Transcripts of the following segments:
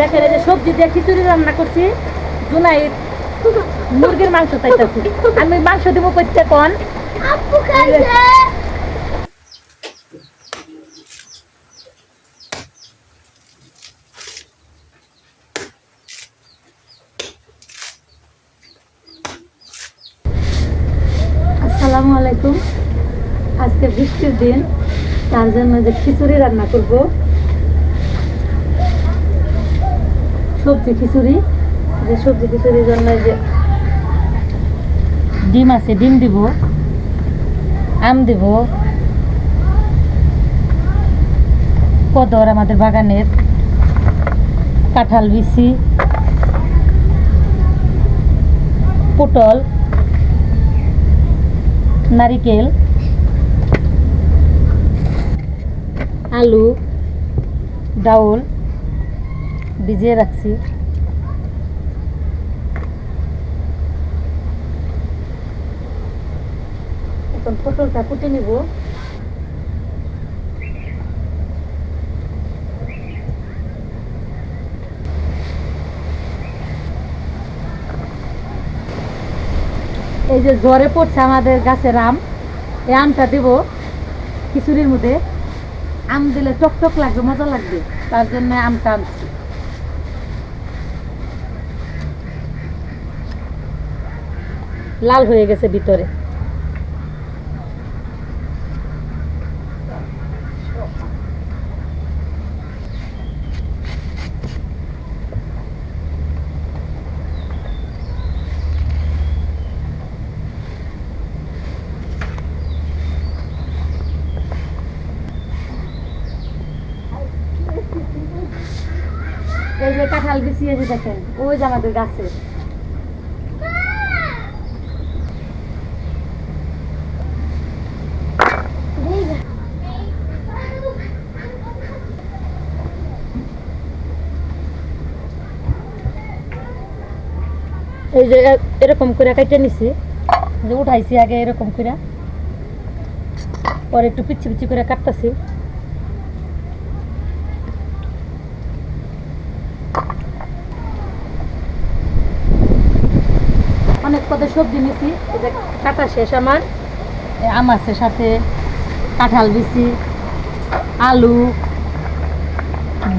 দেখেন এই যে সবজি দিয়ে খিচুড়ি রান্না করছি। জুনাই মুরগির মাংস চাইতেছি। আমি মাংস দিব করতে কন। আপু খাইছে। আসসালামু আলাইকুম। আজকে বৃষ্টির দিন তার জন্য যে খিচুড়ি রান্না করব সবজি খিচুড়ি, যে সবজি খিচুড়ির জন্য যে ডিম আছে, ডিম দিব, আম দিব, কদর আমাদের বাগানের, কাঁঠাল বিচি, পটল, নারিকেল, আলু, ডাউল ভিজিয়ে রাখছি। এখন পটলটা কুটে নিব। এই যে জ্বরে পড়ছে আমাদের গাছের আম এই আমটা দেব খিচুড়ির মধ্যে। আম দিলে টক টক লাগবে মজা লাগবে। তার জন্য আমটা আনছি। লাল হয়ে গেছে ভিতরে। কাঁঠাল বিছিয়ে দেখেন ওই যে আমাদের গাছে এই যে এরকম করে কেটে নিছি। যে উঠাইছি আগে এরকম করে। পরে একটু পিচ্ছি পিচ্ছি করে কাটতেছি। অনেক কত সবজি নিছি। কাটা শেষ আমার। আম আছে সাথে। কাঁঠাল বিচি আলু।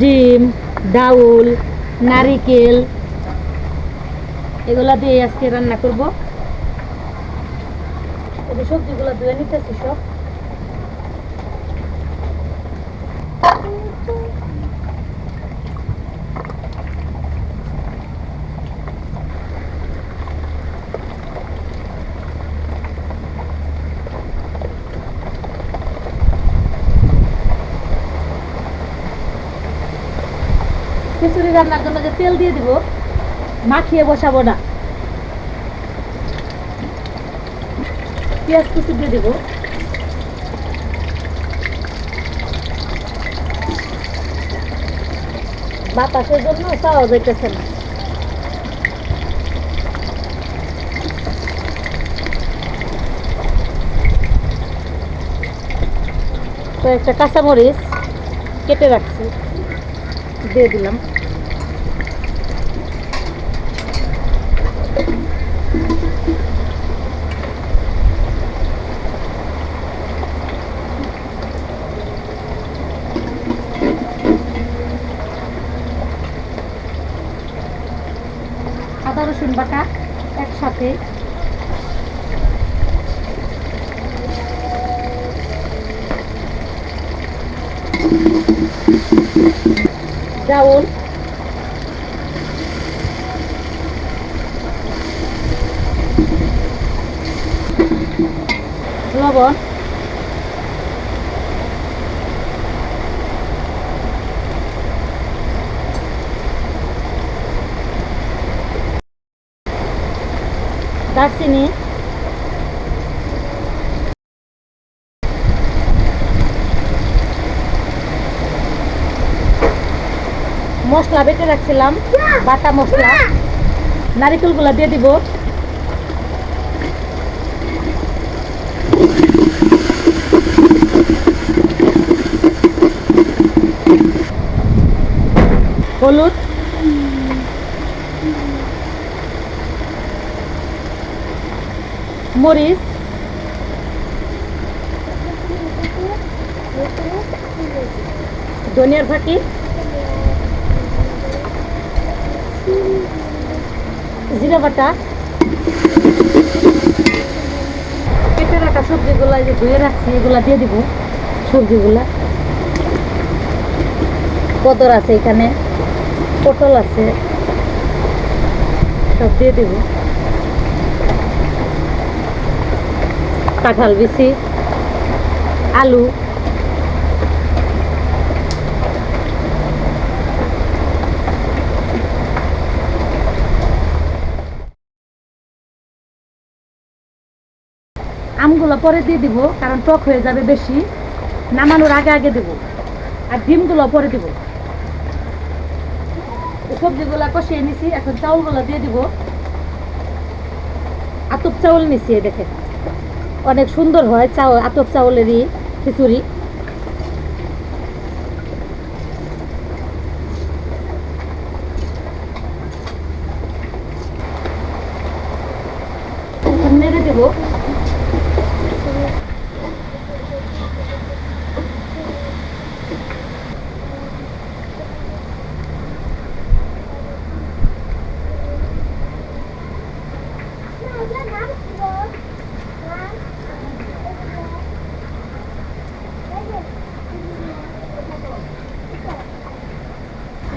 ডিম, ডাউল, নারিকেল। এগুলা দিয়ে আজকে রান্না করব। সবজিগুলো ধুয়ে নিতেছি সব। খিচুড়ি রান্নার জন্য যে তেল দিয়ে দিব মাখিয়ে বসাবো না। পেঁয়াজ কুচি দিয়ে দিব। বাতাসের জন্য পাওয়া যাইতেছে না। তো একটা কাঁচামরিচ কেটে রাখছি। দিয়ে দিলাম। আদা রসুন বাটা একসাথে। ডাউল। লবণ। দারচিনি। মশলা বেটে রাখছিলাম বাটা মশলা। নারিকেলগুলো দিয়ে দিব। হলুদ? মরিচ? ধনিয়ার ফাঁকি? জিরা বাটা? কেটে রাখা সবজিগুলো যে ধুয়ে রাখছি, এগুলা দিয়ে দিব, সবজিগুলা। কদর আছে এখানে, পটল আছে, সব দিয়ে দিব। কাঁঠাল বিচি, আলু আমগুলো পরে দিয়ে দিব, কারণ টক হয়ে যাবে বেশি। নামানোর আগে আগে দেব। আর ডিমগুলো পরে দিব। সবজিগুলো কষিয়ে নিছি, এখন চাউলগুলো দিয়ে দিব। আতপ চাউল নিছি দেখে অনেক সুন্দর হয় চাউল আতপ চাউলেরই খিচুড়ি এখন নেড়ে দেবো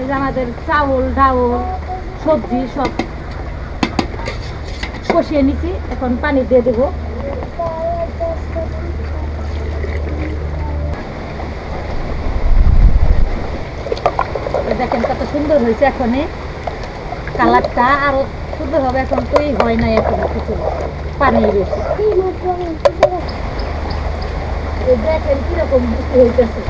এই যে আমাদের চাউল, ডাউল, সবজি সব কষিয়ে নিছি। এখন পানি দিয়ে দেবো। দেখেন কত সুন্দর হয়েছে এখনই কালারটা আরও সুন্দর হবে এখন তো হয় না এখন কিছু। পানি বেশি। দেখেন কীরকম হইতেছে।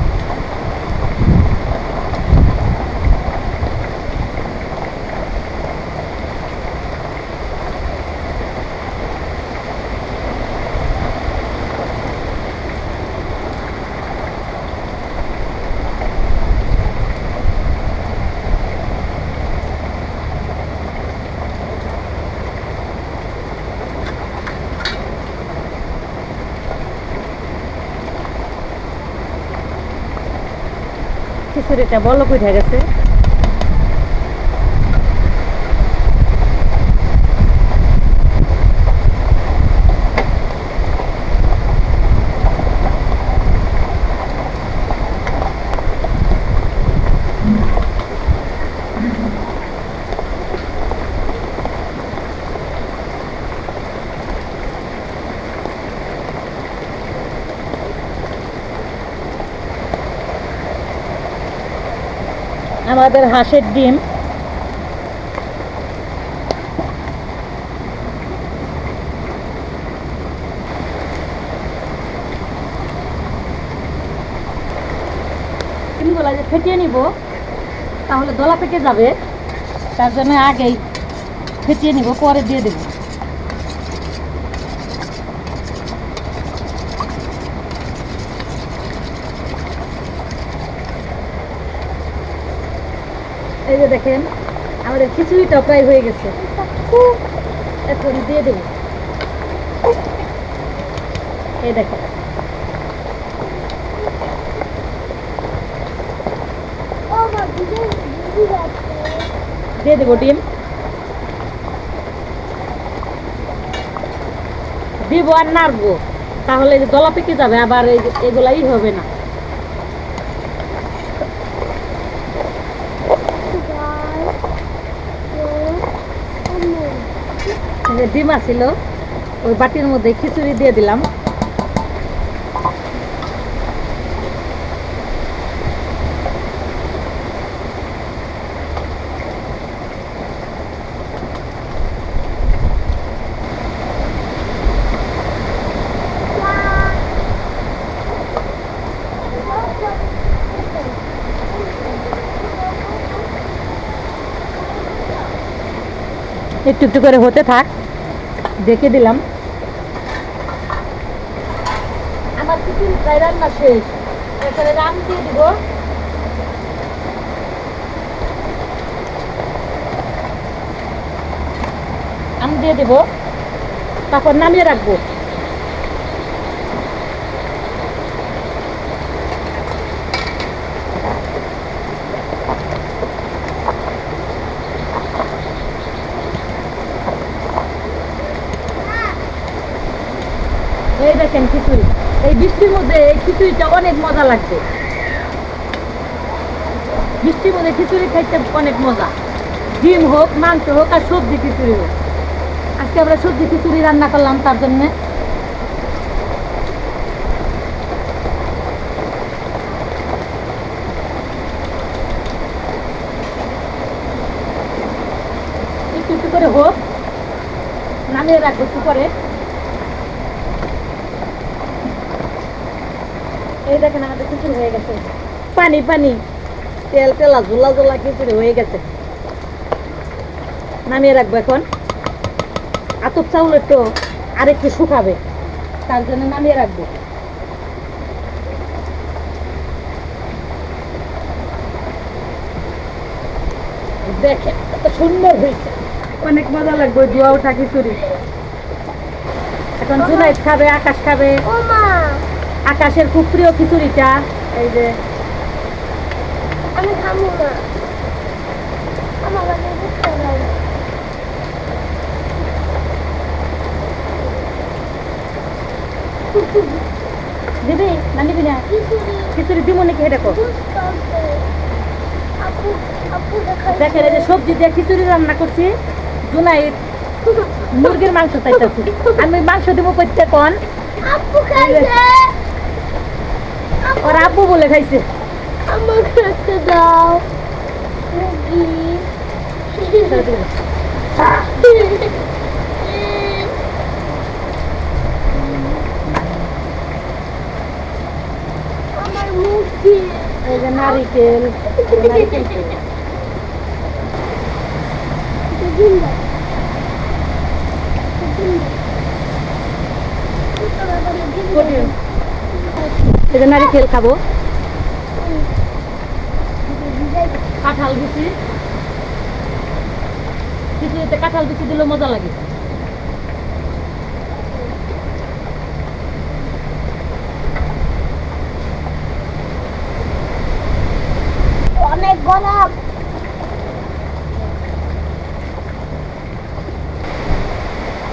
খিচুড়িটা বলক উঠে গেছে। আমাদের হাঁসের ডিম। যে ফেটিয়ে নিব, তাহলে দলা পেকে যাবে। তার জন্য আগেই ফেটিয়ে নিব, পরে দিয়ে দেব। এই যে দেখেন, আমাদের খিচুড়িটা প্রায় হয়ে গেছে। এখন দিয়ে দেব। এই দেখেন। দিয়ে দেবো ডিম। দিব আর নাড়বো। তাহলে গলা পেকে যাবে, আবার এগুলাই হবে না এই যে ডিম আছিল ওই বাটির মধ্যে খিচুড়ি দিয়ে দিলাম। একটু একটু করে হতে থাক। ডেকে দিলাম। আমার টিফিন প্রায় রান্না শেষ। এখানে রাম দিয়ে দিব। আম দিয়ে দেব। তারপর নামিয়ে রাখব। দেখেন খিচুড়ি। এই বৃষ্টির মধ্যে এই খিচুড়িটা অনেক মজা লাগছে। বৃষ্টির মধ্যে খিচুড়ি খাইতে অনেক মজা। ডিম হোক, মাংস হোক আর সবজি খিচুড়ি হোক। আজকে আমরা সবজি খিচুড়ি রান্না করলাম তার জন্যে। একটু একটু করে হোক। নামিয়ে রাখব একটু করে এই দেখেন আমাদের খিচুড়ি হয়ে গেছে। পানি পানি। তেল তেলা ঝোলা ঝোলা খিচুড়ি হয়ে গেছে। নামিয়ে রাখব এখন। আতপ চাউলের তো আরেকটু শুকাবে। তার জন্য নামিয়ে রাখব। দেখেন কত সুন্দর হয়েছে। অনেক মজা লাগবে জুয়া ওঠা খিচুড়ি। এখন জুনাইদ খাবে আকাশ খাবে। আকাশের খুব প্রিয় খিচুড়িটা এই যে। আমি খাব না। আমার দিবি? না নিবি না? খিচুড়ি। দিব নাকি দেখেন এই যে সবজি দিয়ে খিচুড়ি রান্না করছি। জুনাই মুরগির মাংস চাইতেছি। আমি মাংস দিব করতে কোন। আপু খাইছে। ওর আব্বু বলে খাইছে। আমার দাও যে নারিকেল নারিকেল। এই খাব। কাঁঠাল বিচি খিচুড়িতে কাঁঠাল বিচি দিলে মজা লাগে। অনেক গরম।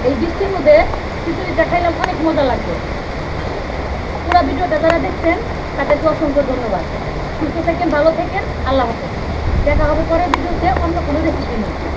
এই বৃষ্টির মধ্যে খিচুড়িটা খাইলাম অনেক মজা লাগবে। যারা দেখছেন, তাদেরকে অসংখ্য ধন্যবাদ। সুস্থ থাকেন, ভালো থাকেন, আল্লাহ হাফেজ। দেখা হবে পরের ভিডিওতে, অন্য কোনো রেসিপি নিয়ে।